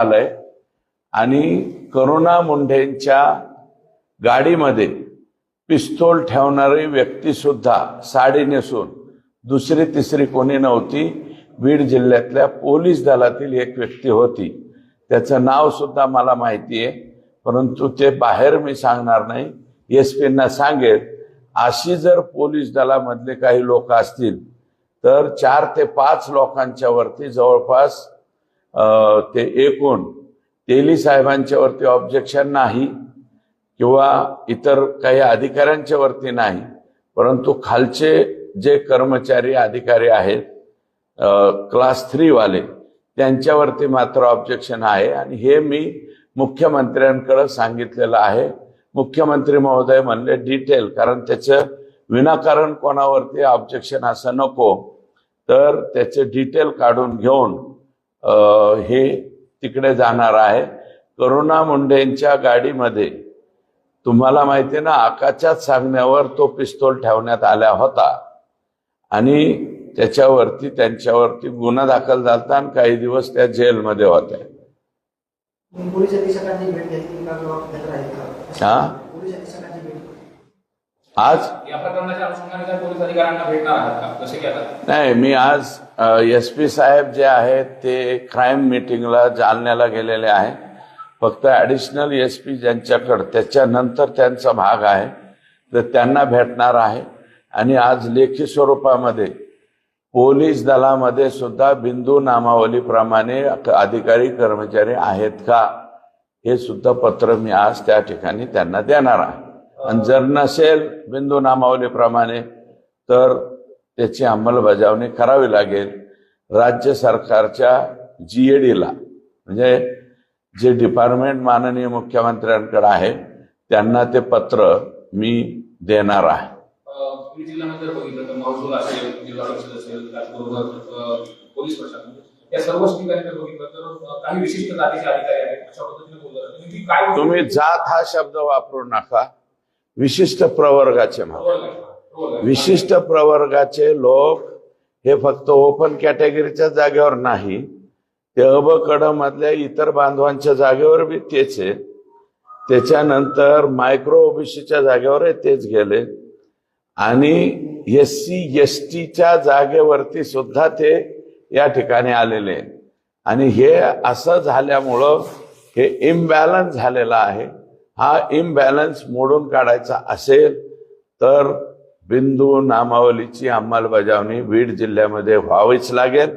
आलंय. आणि करुणा मुंढेंच्या गाडीमध्ये पिस्तूल ठेवणारी व्यक्ती सुद्धा साडी नेसून दुसरी तिसरी कोणी नव्हती. बीड जिल्ह्यातल्या पोलीस दलातील एक व्यक्ती होती. त्याचं नाव सुद्धा मला माहिती आहे परंतु ते बाहेर मी सांगणार नाही. एस पींना सांगेल अशी जर पोलीस दलामधले काही लोक असतील तर चार ते पाच लोकांच्या वरती जवळपास ते एकूण तेली साहेबांच्यावरती ऑब्जेक्शन नाही किंवा इतर काही अधिकाऱ्यांच्या वरती नाही परंतु खालचे जे कर्मचारी अधिकारी आहेत क्लास थ्रीवाले त्यांच्यावरती मात्र ऑब्जेक्शन आहे. आणि हे मी मुख्यमंत्र्यांकडे सांगितलेलं आहे. मुख्यमंत्री महोदय म्हणले डिटेल कारण त्याचं विनाकारण कोणावरती ऑब्जेक्शन असं नको. तर त्याचे डिटेल काढून घेऊन हे तिकडे जाणार आहे. करुणा मुंडेंच्या गाडीमध्ये तुम्हाला माहिती आहे ना आकाशात सांगण्यावर तो पिस्तूल ठेवण्यात आला होता. आणि त्याच्यावरती त्यांच्यावरती गुन्हा दाखल झाला आणि काही दिवस त्या जेलमध्ये होत्या. आता? नाही मी आज एस पी साहेब जे आहेत ते क्राईम मिटिंगला जालन्याला गेलेले आहे. फक्त ॲडिशनल एस पी ज्यांच्याकडं त्याच्यानंतर त्यांचा भाग आहे. तर त्यांना भेटणार आहे. आणि आज लेखी स्वरूपामध्ये पोलीस दलामध्ये सुद्धा बिंदू नामावलीप्रमाणे अधिकारी कर्मचारी आहेत का? हे सुद्धा पत्र मी आज त्या ठिकाणी त्यांना देणार आहे. आणि जर नसेल बिंदू नामावलीप्रमाणे तर त्याची अंमलबजावणी करावी लागेल. राज्य सरकारच्या जीएडीला म्हणजे जे डिपार्टमेंट माननीय मुख्यमंत्र्यांकडे आहे त्यांना ते पत्र मी देणार आहे. तुम्ही जात हा शब्द वापरू नका. विशिष्ट प्रवर्गाचे म्हणा. विशिष्ट प्रवर्गाचे लोक हे फक्त ओपन कॅटेगरीच्या जागेवर नाही ते अ ब क ड मधल्या इतर बांधवांच्या जागेवर बी तेच आहे. त्याच्यानंतर मायक्रो ओबीसीच्या जागेवर तेच गेले. आणि एस सी एस टीच्या जागेवरती सुद्धा ते या ठिकाणी आलेले. आणि हे असं झाल्यामुळं हे इम्बॅलन्स झालेला आहे. हा इम्बॅलन्स मोडून काढायचा असेल तर बिंदू नामावलीची अंमलबजावणी बीड जिल्ह्यामध्ये व्हावीच लागेल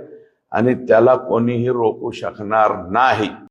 आणि त्याला कोणीही रोखू शकणार नाही.